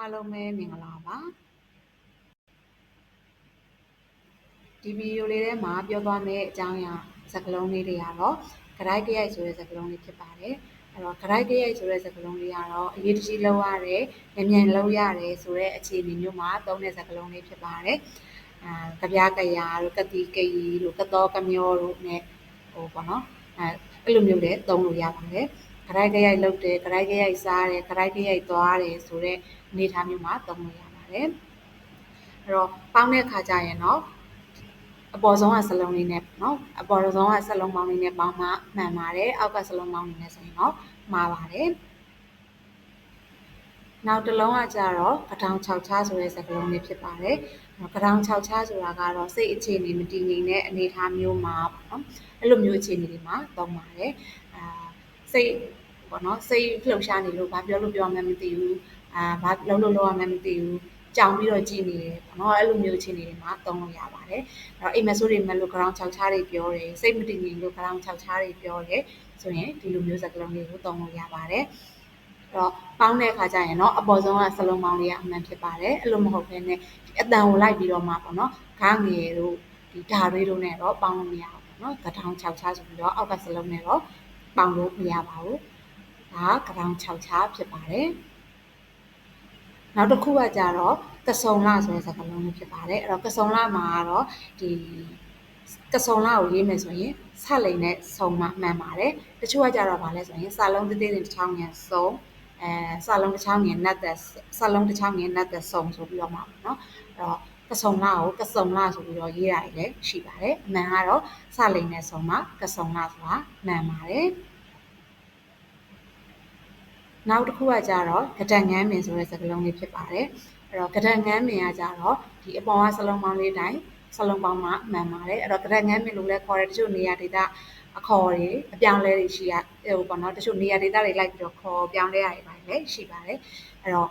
အားလုံးပဲမင်္ဂလာပါဒီဗီဒီယိုလေးထဲမှာပြောသွားမယ့်အကြောင်းအရာစကားလုံးလေးတွေကတော့ဂရိုက်ကြရိုက်ဆိုတဲ့စကားလုံးလေးဖြစ်ပါတယ်အဲ့တော့ဂရိုက်ကြရိုက်ဆိုတဲ့စကားလုံးလေးကတော့အရေးတကြီးလောက်ရတယ်ဉာဏ်ဉာဏ်လောက်ရတယ်ဆိုတဲ့အခြေအနေမျိုးမှာသုံးတဲ့စကားလုံးလေးဖြစ်ပါတယ်အာကြပြားကြရာတို့ကတိကရီတို့ကတော်ကမျောတို့ ਨੇ ဟိုပေါ့နော်အဲအဲ့လိုမျိုးတွေသုံးလို့ရပါတယ် ခရိုက်ကြရိုက်လုပ်တယ်ခရိုက်ကြရိုက်စားတယ်ခရိုက်ကြရိုက်သွားတယ်ဆိုတဲ့အနေအထားမျိုးမှာသုံးလို့ရပါတယ်။အဲ့တော့ပေါင်းတဲ့အခါကျရင်တော့အပေါ်ဆုံးကစလုံးလေးနဲ့ပေါ့နော်အပေါ်ဆုံးကစလုံးပေါင်းလေးနဲ့ပေါင်းမှမှန်ပါတယ်အောက်ကစလုံးပေါင်းလေးနဲ့ဆိုရင်တော့မှားပါတယ်နောက်တစ်လုံးကကြတော့ကထောင်6ချားဆိုတဲ့စကားလုံးလေးဖြစ်ပါတယ်။ကထောင်6ချားဆိုတာကတော့စိတ်အခြေအနေမတည်ငြိမ်တဲ့အနေအထားမျိုးမှာပေါ့နော်။အဲ့လိုမျိုးအခြေအနေတွေမှာသုံးပါတယ်။ စိတ်ပေါ့နော်စိတ်လှုပ်ရှားနေလို့ဘာပြောလို့ပြောမှမသိဘူး။အာဘာလုံးလို့လုံးမှမသိဘူး။ကြောင်ပြီးတော့ကြည်နေတယ်ပေါ့နော်။အဲ့လိုမျိုးအခြေအနေတွေမှာသုံးလို့ရပါတယ်။အဲ့တော့အိမ်မဆိုးတွေမဲ့လို့ ground 6ချားတွေပြောတယ်။စိတ်မတည်ငြိမ်လို့ ground 6ချားတွေပြောတယ်ဆိုရင်ဒီလိုမျိုးစကားလုံးတွေကိုသုံးလို့ရပါတယ်။တော့ပေါင်းတဲ့အခါကျရင်တော့အပေါ်ဆုံးကစလုံးပေါင်းလေးကအမှန်ဖြစ်ပါတယ်အဲ့လိုမဟုတ်ဘဲနဲ့ဒီအတန်ကိုလိုက်ပြီးတော့မှပေါ့နော်ခါငယ်တို့ဒီဓာတွေတို့နဲ့တော့ပေါင်းလို့မရဘူးပေါ့နော်ကထောင်6ချဆိုပြီးတော့အောက်ကစလုံးနဲ့တော့ ပေါင်းလို့မရပါဘူးဒါကထောင်6ချဖြစ်ပါတယ်နောက်တစ်ခုကကြတော့ကစုံလဆိုတဲ့စကားလုံးလေးဖြစ်ပါတယ်အဲ့တော့ကစုံလမှာကတော့ဒီကစုံလကိုရေးမယ်ဆိုရင်ဆက်လိန်နဲ့စုံမှမှန်ပါတယ်တချို့ကကြတော့ဗာလဲဆိုရင်စာလုံးသေးသေးတစ်ချောင်းငယ်စုံအဲစာလုံးတစ်ချောင်းငယ်နတ်သက်စာလုံးတစ်ချောင်းငယ်နတ်သက်စုံဆိုပြီးတော့မှာပေါ့နော်အဲ့တော့ကစုံလာကိုကစုံလာဆိုပြီးတော့ရေးရတယ်လည်းရှိပါတယ်အမှန်ကတော့စလိန်နဲ့စုံမှာကစုံလာဆိုတာမှန်ပါတယ် နောက်တစ်ခုကကြတော့ကတန်ငန်းမင်ဆိုတဲ့စကားလုံးလေးဖြစ်ပါတယ်အဲ့တော့ကတန်ငန်းမင်ကကြတော့ဒီအပေါ်ကစလုံးပေါင်းလေးတိုင်းစလုံးပေါင်းမှမှန်ပါတယ်အဲ့တော့ကတန်ငန်းမင်လို့လည်းခေါ်တဲ့တချို့နေရာဒေသအခေါ်တွေအပြောင်းလဲတွေရှိရဟိုပေါ့နော်တချို့နေရာဒေသတွေလိုက်ပြီးတော့ခေါ်ပြောင်းလဲရတယ်ပါတယ်လည်းရှိပါတယ်အဲ့တော့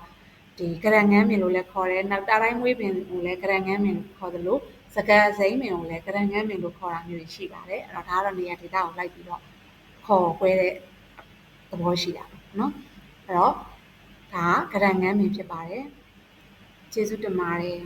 ဒီကရန်ငန်းမင်လို့လည်းခေါ်တယ်နောက်တာတိုင်းမွေးပင်ကိုလည်းကရန်ငန်းမင်လို့ခေါ်သလိုစကားစိမ့်မင်ကိုလည်းကရန်ငန်းမင်လို့ခေါ်တာမျိုးရှိပါတယ်အဲ့တော့ဒါကတော့နေရာဒေသကိုလိုက်ပြီးတော့ခေါ်ပွဲတဲ့သဘောရှိတာပေါ့နော် အဲ့တော့ဒါကရန်ငန်းမင်ဖြစ်ပါတယ်ကျေးဇူးတင်ပါတယ်